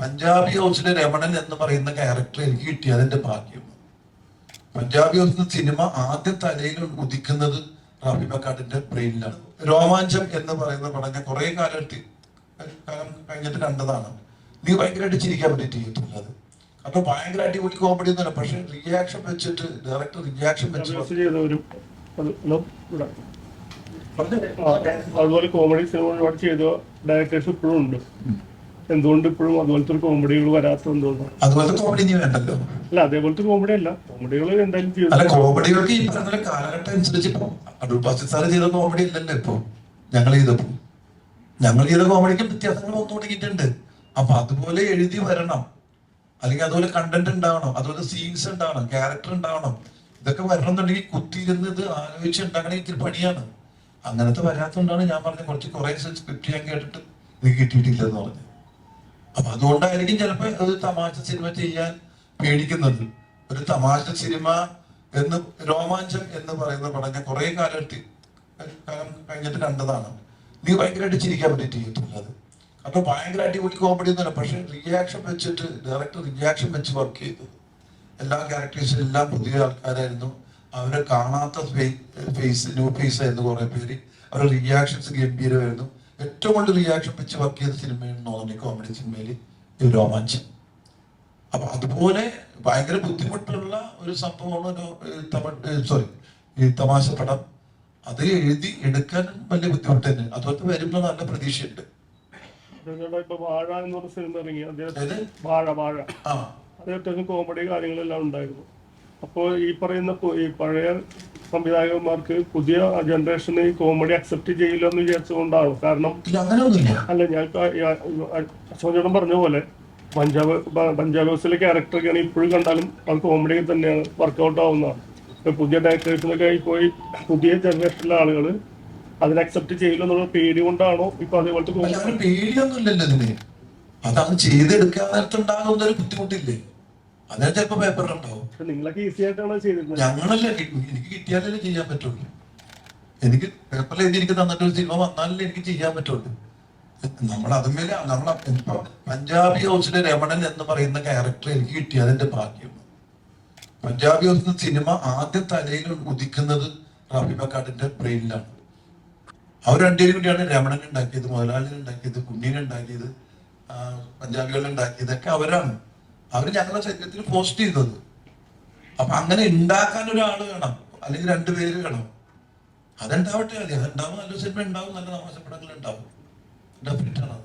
പഞ്ചാബി ഹൗസിലെ രമണൻ എന്ന് പറയുന്ന ക്യാരക്ടർ എനിക്ക് കിട്ടിയ അതിന്റെ ഭാഗ്യം. പഞ്ചാബി ഹൗസ് സിനിമ ആദ്യ തലയിൽ ഉദിക്കുന്നത് റാഫി ബക്കാട്ടിന്റെ ബ്രെയിനിലാണ് രോമാഞ്ചം എന്ന് പറയുന്ന പടം ഞാൻ കുറെ കാലത്ത് കാലം കഴിഞ്ഞിട്ട് കണ്ടതാണ്. നീ ഭയങ്കരമായിട്ട് ചിരിക്കാൻ പറ്റി തിയേറ്ററിൽ അത്. കാരണം ഭയങ്കര അടിപൊളി കോമഡി ഒന്നുമല്ല പക്ഷെ റിയാക്ഷൻ വെച്ചിട്ട് ഡയറക്ടർ റിയാക്ഷൻ വെച്ചിട്ട് അതുപോലെ കോമഡി സിനിമ ഒരുപാട് ചെയ്ത ഡയറക്ടേഴ്സ് ഇപ്പോഴും ഉണ്ട്. എന്തുകൊണ്ട് ഇപ്പോഴും അതുപോലത്തെ ഒരു കോമഡികൾ വരാത്തത് എന്തുകൊണ്ടാണ് അതുപോലത്തെ കോമഡി ഇനി വേണ്ടല്ലോ. അല്ല അതേപോലത്തെ കോമഡി അല്ല. കോമഡികൾ എന്തായാലും അല്ല കോമഡികൾക്ക് ഈ പറഞ്ഞ കാലഘട്ടം അനുസരിച്ച് ഇപ്പൊ അടൂർ ബാസിത് സാറ് ചെയ്ത കോമഡി അല്ലല്ലോ ഇപ്പൊ. ഞങ്ങൾ ചെയ്തപ്പോ ഞങ്ങൾ ചെയ്ത കോമഡിക്ക് വ്യത്യാസങ്ങൾ വന്നു തുടങ്ങിയിട്ടുണ്ട്. അപ്പൊ അതുപോലെ എഴുതി വരണം. അല്ലെങ്കിൽ അതുപോലെ കണ്ടന്റ് ഉണ്ടാവണം. അതുപോലെ സീൻസ് ഉണ്ടാവണം. ക്യാരക്ടർ ഉണ്ടാവണം. ഇതൊക്കെ വരണം എന്നുണ്ടെങ്കിൽ കുത്തിയിരുന്ന് ഇത് ആലോചിച്ച് ഉണ്ടാക്കണ ഇത്തിരി പണിയാണ്. അങ്ങനത്തെ വരാത്തതുകൊണ്ടാണ് ഞാൻ പറഞ്ഞത് കുറച്ച് കുറെ സ്ക്രിപ്റ്റ് ഞാൻ കേട്ടിട്ട് ഇത് കിട്ടിയിട്ടില്ല എന്ന് പറഞ്ഞു അപ്പൊ അതുകൊണ്ടായിരിക്കും ചിലപ്പോ ഒരു തമാശ സിനിമ ചെയ്യാൻ പേടിക്കുന്നത്. ഒരു തമാശ സിനിമ എന്ന് രോമാഞ്ചം എന്ന് പറയുന്ന പടം ഞാൻ കുറെ കാലത്ത് കാലം കഴിഞ്ഞിട്ട് കണ്ടതാണ്. നീ ഭയങ്കരമായിട്ട് ചിരിക്കാൻ പറ്റി അത്. അപ്പൊ ഭയങ്കര അടിപൊളി കോമഡി ഒന്നുമല്ല പക്ഷെ റിയാക്ഷൻ വെച്ചിട്ട് ഡയറക്ടർ റിയാക്ഷൻ വെച്ച് വർക്ക് ചെയ്തു. എല്ലാ ക്യാരക്ടേഴ്സും എല്ലാം പുതിയ ആൾക്കാരായിരുന്നു. അവരെ കാണാത്ത ഫേസ് ന്യൂ ഫേസ് ആയിരുന്നു കുറെ പേര്. അവരുടെ റിയാക്ഷൻസ് ഗംഭീരമായിരുന്നു. ഏറ്റവും കൂടുതൽ റിയാക്ഷൻ വെച്ച് വർക്ക് ചെയ്ത സിനിമയാണ് തോന്നുന്നു കോമഡി സിനിമയിൽ രോമാഞ്ചം. അപ്പൊ അതുപോലെ ഭയങ്കര ബുദ്ധിമുട്ടുള്ള ഒരു സംഭവമാണ് തമിഴ് സോറി ഈ തമാശ പടം. അത് എഴുതി എടുക്കാൻ വലിയ ബുദ്ധിമുട്ട് തന്നെ. അതുപോലെ വരുമ്പോൾ നല്ല പ്രതീക്ഷയുണ്ട്. വാഴ എന്ന് പറഞ്ഞ സിനിമ ഇറങ്ങി. അദ്ദേഹം വാഴ വാഴ. ആ. അതേ അത്യാവശ്യം കോമഡി കാര്യങ്ങളെല്ലാം ഉണ്ടായിരുന്നു. അപ്പോൾ ഈ പറയുന്ന ഈ പഴയ സംവിധായകന്മാർക്ക് പുതിയ ജനറേഷന് കോമഡി അക്സെപ്റ്റ് ചെയ്യില്ല എന്ന് വിചാരിച്ചുകൊണ്ടാണ്? കാരണം അല്ല ഞാൻ ചേട്ടൻ പറഞ്ഞ പോലെ പഞ്ചാബ് പഞ്ചാബ് ഹൗസിലെ ക്യാരക്ടറൊക്കെയാണ് ഇപ്പോഴും കണ്ടാലും അത് കോമഡി തന്നെയാണ് വർക്കൗട്ട് ആവുന്നതാണ്. ഇപ്പൊ പുതിയ ഡയറക്ടേഴ്സിനൊക്കെ പോയി പുതിയ ജനറേഷനിലെ ആളുകൾ അതിനെ അക്സെപ്റ്റ് ചെയ്യില്ല എന്നുള്ള പേടി കൊണ്ടാണോ ഇപ്പൊ അതേപോലത്തെ അതാണ് പേടിയൊന്നുമില്ലല്ലോ ഇതിന്. അതങ്ങ് ചെയ്തെടുക്കാൻ ഒരു ബുദ്ധിമുട്ടില്ലേ? അതിന് ചിലപ്പോ പേപ്പറിലുണ്ടാവും നിങ്ങളൊക്കെ ഈസി ആയിട്ടാണ് ചെയ്തിരുന്നത്? ഞങ്ങളല്ലേ എനിക്ക് കിട്ടിയാലല്ലേ ചെയ്യാൻ പറ്റുള്ളൂ. എനിക്ക് പേപ്പറിൽ എഴുതി എനിക്ക് തന്നിട്ട് ഒരു സിനിമ വന്നാലല്ലേ എനിക്ക് ചെയ്യാൻ പറ്റുള്ളൂ. നമ്മൾ അതുമേലെ നമ്മൾ ഇപ്പൊ പഞ്ചാബി ഹൗസിലെ രമണൻ എന്ന് പറയുന്ന ക്യാരക്ടർ എനിക്ക് കിട്ടിയ അതിന്റെ ഭാഗ്യം. പഞ്ചാബി ഹൗസ് സിനിമ ആദ്യം തലയിൽ ഉദിക്കുന്നത് റാഫി ബക്കാട്ടിന്റെ ബ്രെയിനിലാണ് അവർ രണ്ടുപേരും കൂടിയാണ് രമണൻ ഉണ്ടാക്കിയത് മുതലാളിനെ ഉണ്ടാക്കിയത് കുഞ്ഞിനെ ഉണ്ടാക്കിയത് പഞ്ചാബികളിൽ പഞ്ചാബികളെ ഉണ്ടാക്കിയത്. ഒക്കെ അവരാണ്. അവർ ഞങ്ങളുടെ ശരീരത്തിൽ പോസ്റ്റ് ചെയ്തത് അപ്പൊ അങ്ങനെ ഉണ്ടാക്കാൻ ഒരാൾ വേണം. അല്ലെങ്കിൽ രണ്ടുപേര് വേണം. അതുണ്ടാവട്ടെ മതി അതുണ്ടാവും നല്ല സിനിമ ഉണ്ടാവും നല്ല താമസപ്പെടങ്ങൾ ഉണ്ടാവും. ഡെഫിനറ്റ് ആണ് അത്.